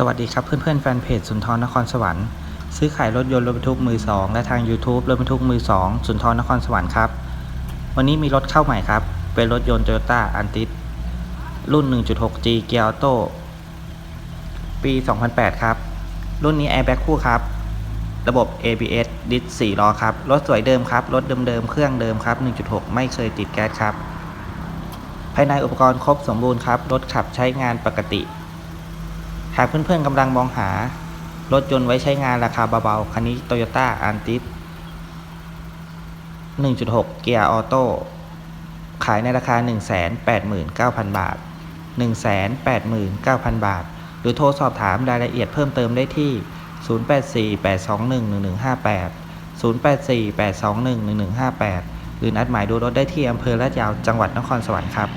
สวัสดีครับเพื่อนๆแฟนเพจสุนทรนครสวรรค์ซื้อขายรถยนต์รถบรรทุกมือ2และทาง YouTube รถบรรทุกมือ2สุนทรนครสวรรค์ครับ วันนี้มีรถเข้าใหม่ครับ เป็นรถยนต์ Toyota a n t i s รุ่น 1.6G เกียร์ออโต้ปี 2008 ครับ รุ่นนี้ Airbag คู่ครับ ระบบ ABS ดิส4ล้อครับ รถสวยเดิมครับ รถเดิมๆ เครื่องเดิมครับ 1.6 ไม่เคยติดแก๊สครับ ภายในอุปกรณ์ครบสมบูรณ์ครับ รถขับใช้งานปกติ หากเพื่อนๆกำลังมองหา รถยนต์ไว้ใช้งานราคาเบาๆ คันนี้ Toyota a n t i s 1.6 เกียร์ออโต้ขายในราคา 189,000 บาท 189,000 บาท หรือโทรสอบถามรายละเอียดเพิ่มเติมได้ที่ 0848211158 0848211158 หรือนัดหมายดูรถได้ที่อำเภอลาดยาวจังหวัดนครสวรรค์ครับ